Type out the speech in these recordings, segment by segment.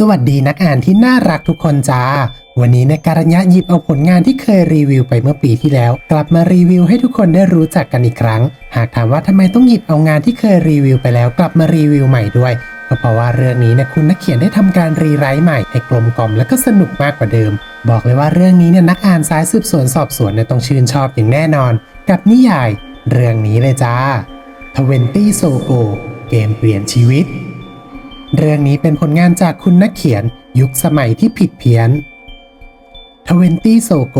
สวัสดีนักอ่านที่น่ารักทุกคนจ้า วันนี้ในการณะหยิบเอาผลงานที่เคยรีวิวไปเมื่อปีที่แล้ว กลับมารีวิวให้ทุกคนได้รู้จักกันอีกครั้ง หากถามว่าทำไมต้องหยิบเอางานที่เคยรีวิวไปแล้วกลับมารีวิวใหม่ด้วยก็เพราะว่าเรื่องนี้เนี่ยคุณนักเขียนได้ทำการรีไรต์ใหม่ให้กลมกล่อมและก็สนุกมากกว่าเดิม บอกเลยว่าเรื่องนี้เนี่ยนักอ่านสายสืบสวนสอบสวนเนี่ยต้องชื่นชอบอย่างแน่นอน กับนิยาย เรื่องนี้เลยจ้า20โซโกเกมเปลี่ยนชีวิต เรื่องนี้เป็นผลงานจากคุณนักเขียนยุคสมัยที่ผิดเพี้ยน20โซโก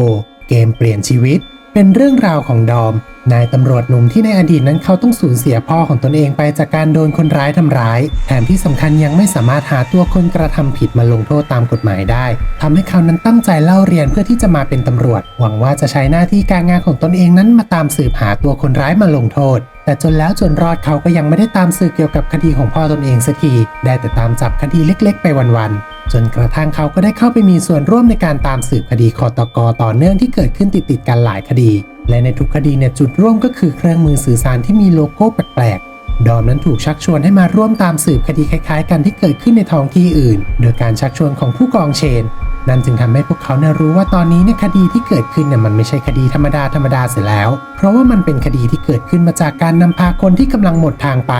เกมเปลี่ยนชีวิต เป็นเรื่องราวของดอม นายตำรวจหนุ่มที่ในอดีตนั้นเขาต้องสูญเสียพ่อของตนเองไปจากการโดนคนร้ายทำร้าย แถมที่สำคัญยังไม่สามารถหาตัวคนกระทำผิดมาลงโทษตามกฎหมายได้ทำให้เขานั้นตั้งใจเล่าเรียนเพื่อที่จะมาเป็นตำรวจ หวังว่าจะใช้หน้าที่การงานของตนเองนั้นมาตามสืบหาตัวคนร้ายมาลงโทษแต่จนแล้วจนรอดเขาก็ยังไม่ได้ตามสืบเกี่ยวกับคดีของพ่อตนเองสักที ได้แต่ตามจับคดีเล็ก ๆ ไปวันๆ จนกระทั่งเขาก็ได้เข้าไปมีส่วนร่วมในการตามสืบคดีคอตกต่อเนื่องที่เกิดขึ้นติดๆกันหลายคดี และในทุกคดีเนี่ยจุดร่วมก็คือเครื่องมือสื่อสารที่มีโลโก้แปลกๆดอมนั้นถูกชักชวนให้มาร่วมตามสืบคดีคล้ายๆ กันที่เกิดขึ้นในท้องที่อื่น โดยการชักชวนของผู้กองเชนนั่นจึงทำให้พวกเขาเนี่ยรู้ว่าตอนนี้เนี่ยคดีที่เกิดขึ้นเนี่ยมันไม่ใช่คดีธรรมดาธรรมดาเสียแล้ว เพราะว่ามันเป็นคดีที่เกิดขึ้นมาจากการนำพาคนที่กำลังหมดทางไป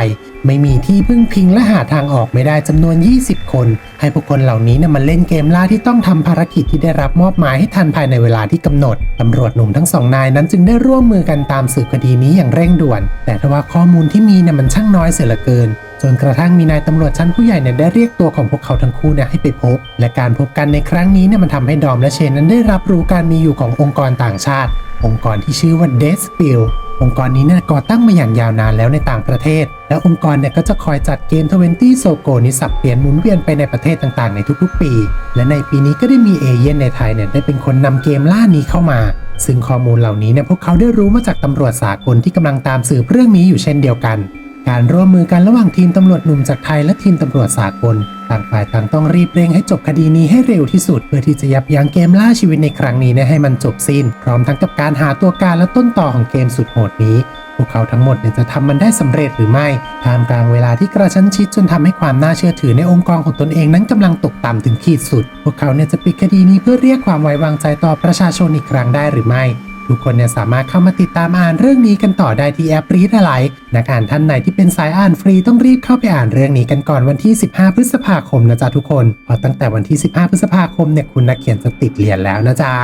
ไม่มีที่พึ่งพิงและหาทางออกไม่ได้จำนวน 20 คน ให้พวกคนเหล่านี้เนี่ยมาเล่นเกมล่าที่ต้องทำภารกิจที่ได้รับมอบหมายให้ทันภายในเวลาที่กำหนดตำรวจหนุ่มทั้งสองนายนั้นจึงได้ร่วมมือกันตามสืบคดีนี้อย่างเร่งด่วน แต่ทว่าข้อมูลที่มีเนี่ยมันช่างน้อยเสียเหลือเกิน จนกระทั่งมีนายตำรวจชั้นผู้ใหญ่เนี่ยได้เรียกตัวของพวกเขาทั้งคู่เนี่ยให้ไปพบ และการพบกันในครั้งนี้เนี่ยมันทำให้ดอมและเชนนั้นได้รับรู้การมีอยู่ขององค์กรต่างชาติ องค์กรที่ชื่อว่า d e s p i l องค์กรนี้เนี่ยก่อตั้งมาอย่างยาวนานแล้วในต่างประเทศ และองค์กรเนี่ยก็จะคอยจัดเกม 20 โซโกนี้สับเปลี่ยนหมุนเวียนไปในประเทศต่างๆ ในทุกๆ ปี และในปีนี้ก็ได้มีเอเย่นในไทยเนี่ยได้เป็นคนนำเกมล่านี้เข้ามา ซึ่งข้อมูลเหล่านี้เนี่ยพวกเขาได้รู้มาจากตำรวจสากลที่กำลังตามสืบเรื่องนี้อยู่เช่นเดียวกัน การร่วมมือกันระหว่างทีมตำรวจหนุ่มจากไทยและทีมตำรวจสากลต่างฝ่ายต่างต้องรีบเร่งให้จบคดีนี้ให้เร็วที่สุด เพื่อที่จะยับยั้งเกมล่าชีวิตในครั้งนี้นี่ยให้มันจบสิ้น พร้อมทั้งกับการหาตัวการและต้นต่อของเกมสุดโหดนี้ พวกเขาทั้งหมดเนี่ยจะทำมันได้สำเร็จหรือไม่ท่ามกลางเวลาที่กระชั้นชิดจนทำให้ความน่าเชื่อถือในองค์กรของตนเองนั้นกำลังตกต่ำถึงขีดสุด พวกเขาเนี่ยจะปิดคดีนี้เพื่อเรียกความไว้วางใจต่อประชาชนอีกครั้งได้หรือไม่ ทุกคนเนี่ยสามารถเข้ามาติดตามอ่านเรื่องนี้กันต่อได้ที่แอปรีดอะไรนักอ่านท่านไหนที่เป็นสายอ่านฟรีต้องรีบเข้าไปอ่านเรื่องนี้กันก่อนวันที่ 15 พฤษภาคมนะจ๊ะทุกคนเพราะตั้งแต่วันที่ 15 พฤษภาคมเนี่ยคุณนักเขียนจะติดเหรียญแล้วนะจ๊ะ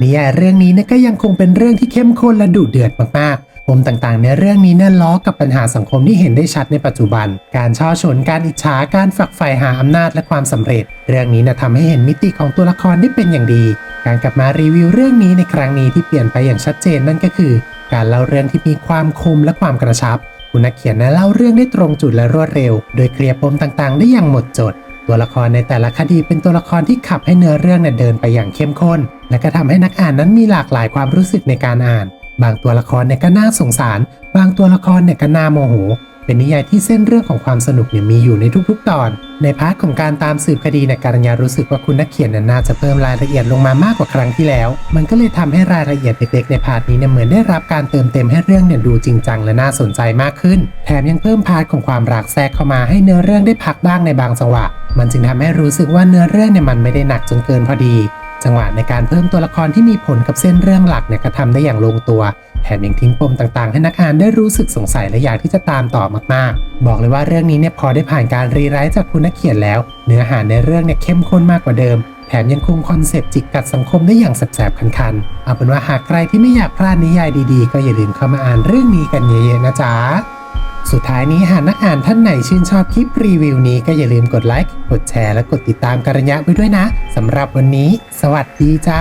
นิยายเรื่องนี้เนี่ยก็ยังคงเป็นเรื่องที่เข้มข้นและดุเดือดมากๆ ปมต่างๆ ในเรื่องนี้เนี่ยล้อกับปัญหาสังคมที่เห็นได้ชัดในปัจจุบัน การช่อชนการอิจฉาการฝักใฝ่หาอำนาจและความสำเร็จ เรื่องนี้นี่ยทำให้เห็นมิติของตัวละครได้เป็นอย่างดี การกลับมารีวิวเรื่องนี้ในครั้งนี้ที่เปลี่ยนไปอย่างชัดเจนนั่นก็คือ การเล่าเรื่องที่มีความคมและความกระชับคุณนักเขียนนะเล่าเรื่องได้ตรงจุดและรวดเร็ว โดยเคลียร์ปมต่างๆ ได้อย่างหมดจด ตัวละครในแต่ละคดีเป็นตัวละครที่ขับให้เนื้อเรื่องเนี่ยเดินไปอย่างเข้มข้น และก็ทำให้นักอ่านนั้นมีหลากหลายความรู้สึกในการอ่าน บางตัวละครเนี่ยก็น่าสงสาร บางตัวละครเนี่ยก็น่าโมโห เป็นนิยายที่เส้นเรื่องของความสนุกเนี่ยมีอยู่ในทุกๆ ตอน ในพาร์ทของการตามสืบคดีเนี่ยการัญญารู้สึกว่าคุณนักเขียนเนี่ยน่าจะเพิ่มรายละเอียดลงมามากกว่าครั้งที่แล้ว มันก็เลยทำให้รายละเอียดเล็กๆในพาร์ทนี้เนี่ยเหมือนได้รับการเติมเต็มให้เรื่องเนี่ยดูจริงจังและน่าสนใจมากขึ้น แถมยังเพิ่มพาร์ทของความรักแทรกเข้ามาให้เนื้อเรื่องได้พักบ้างในบางจังหวะ มันจึงทำให้รู้สึกว่าเนื้อเรื่องเนี่ยมันไม่ได้หนักจนเกินพอดี จังหวะในการเพิ่มตัวละครที่มีผลกับเส้นเรื่องหลักเนี่ยก็ทำได้อย่างลงตัว แถมยังทิ้งปมต่างๆ ให้นักอ่านได้รู้สึกสงสัยและอยากที่จะตามต่อมากๆ บอกเลยว่าเรื่องนี้เนี่ยพอได้ผ่านการรีไรต์จากคุณนักเขียนแล้ว เนื้อหาในเรื่องเนี่ยเข้มข้นมากกว่าเดิม แถมยังคงคอนเซปต์จิกกัดสังคมได้อย่างแสบๆคันๆ เอาเป็นว่าหากใครที่ไม่อยากพลาดนิยายดีๆ ก็อย่าลืมเข้ามาอ่านเรื่องนี้กันเยอะๆนะจ๊ะ สุดท้ายนี้หากนักอ่านท่านไหนชื่นชอบคลิปรีวิวนี้ก็อย่าลืมกดไลค์ กดแชร์ และกดติดตามการัญญะไว้ด้วยนะสำหรับวันนี้ สวัสดีจ้า